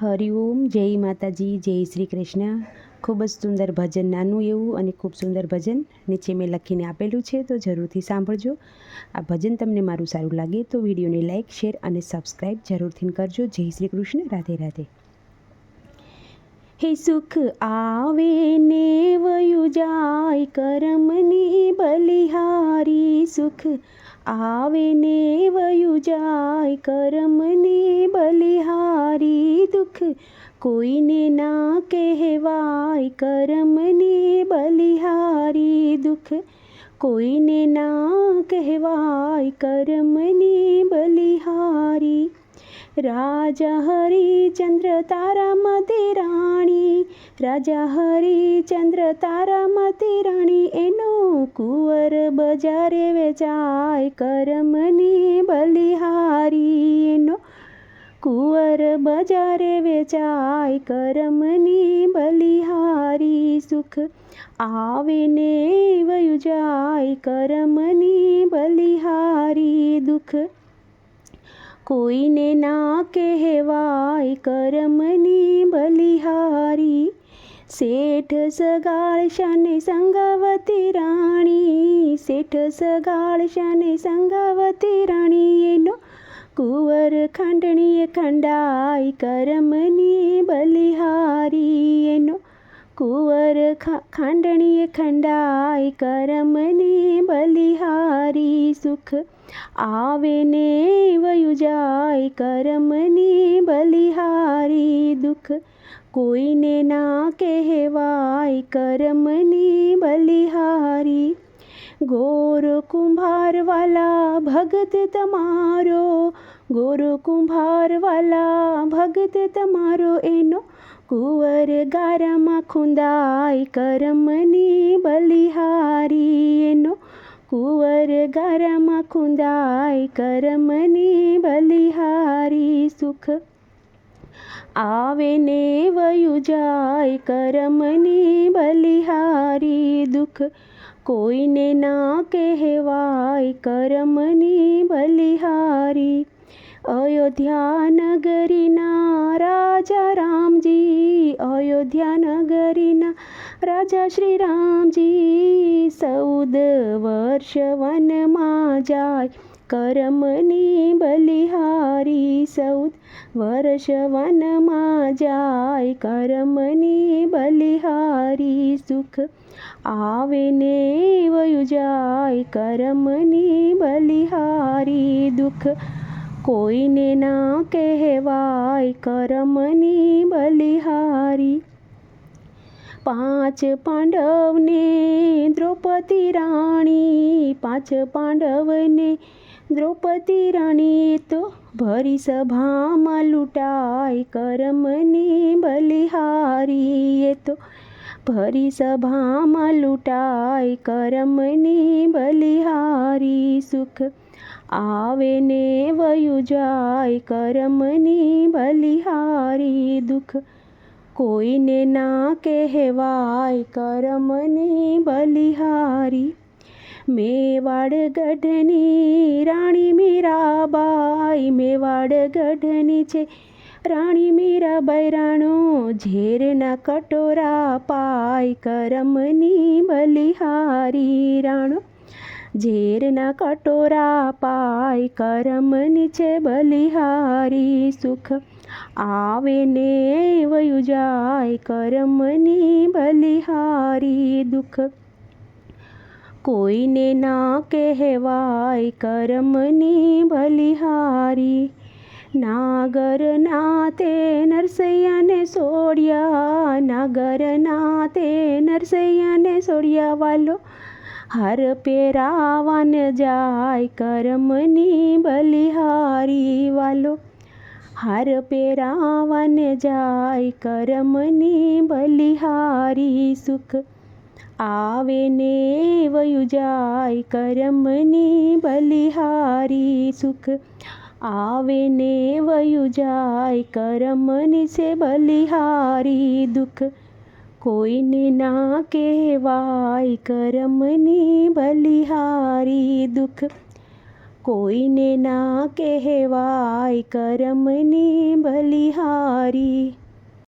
હરિઓમ, જય માતાજી, જય શ્રી કૃષ્ણ ખૂબ જ સુંદર ભજન, નાનું એવું અને ખૂબ સુંદર ભજન, નીચે મેં લખીને આપેલું છે, તો જરૂરથી સાંભળજો. આ ભજન તમને મારું સારું લાગે તો વિડીયોને લાઇક શેર અને સબસ્ક્રાઈબ જરૂરથી કરજો. જય શ્રી કૃષ્ણ રાધે રાધે. હે સુખ આવે ને વયું જાય, કરમની બલિહારી સુખ આવે ને વયું જાય, કરમની બલિહારી દુઃખ કોઈને ના કહેવાય, કરમને બલિહારી દુઃખ કોઈને ના કહેવાય, કરમને બલિહારી રાજા હરિચંદ્ર તારામતી રાણી, રાજા હરિચંદ્ર તારામતી રાણી, એનો કુંવર બજારે વેચાય, કરમની બલિહારી, એનો કુંવર બજારે વેચાય, કરમની બલિહારી સુખ આવે ને વયું જાય કરમની બલિહારી દુઃખ કોઈને ના કહેવાય, કરમની બલિહારી શેઠ સગાળ શને સંગવતી રાણી, શેઠ સગાળ શને સંગવતી રાણી, એનો કુંવર ખાંડણીએ ખંડાઈ કરમની બલિહારી એનો કુંવર ખાંડણીએ ખંડાઈ કરમની બલિહારી સુખ આવે ને વયું જાય કરમની બલિહારી દુઃખ કોઈને ના કહેવાય કરમની બલિહારી ગોર કુંભારવાલા ભગત તમારો ગોર કુંભારવાલા ભગત તમારો એનો કુંવર ગારામાં ખૂંદાય કરમની બલિહારી એનો કુંવર ગારામાં ખૂંદાય કરમની બલિહારી સુખ આવે ને વયું જાય કરમની બલિહારી દુઃખ. કોઈને ના કહેવાય કરમની બલિહારી. અયોધ્યા નગરીના રાજા રામજી અયોધ્યા નગરીના રાજા શ્રી રામજી, ચૌદ વર્ષ વનમાં જાય. કરમની બલિહારી ચૌદ વર્ષ વનમાં જાય કરમની બલિહારી સુખ આવે ને વયુ જાય કરમની બલિહારી દુઃખ કોઈને ના કહેવાય કરમની બલિહારી. પાંચ પાંડવને દ્રૌપદી રાણી, પાંચ પાંડવને દ્રૌપદી રાણી તો ભરી સભામાં લૂંટાય કરમની બલિહારી એ તો ભરી સભામાં લૂંટાય કરમની બલિહારી સુખ આવે ને વયું જાય, કરમની બલિહારી દુઃખ કોઈને ના કહેવાય, કરમની બલિહારી મેવાડ ગઢની રાણી મીરાબાઈ મેવાડ ગઢની છે રાણી મીરાબાઈ રાણો ઝેરના કટોરા પાય કરમની બલિહારી રાણો. ઝેરના કટોરા પાય કરમની છે બલિહારી સુખ. આવે ને વયું જાય, કરમની બલિહારી દુઃખ. કોઈને ના કહેવાય કરમની બલિહારી નાગર નાતે નરસૈયાને સોડ્યા નાગર નાતે નરસૈયાને સોડ્યા વાલો. હર પેરાવાન જાય કરમની બલિહારી વાલો. હર પેરાવાન જાય કરમની બલિહારી સુખ. આવે ને વયુ જાય કરમની બલિહારી સુખ આવે ને વયુ જાય કરમની છે બલિહારી દુઃખ કોઈને ના કહેવાય કરમની બલિહારી દુઃખ કોઈને ના કહેવાય કરમની બલિહારી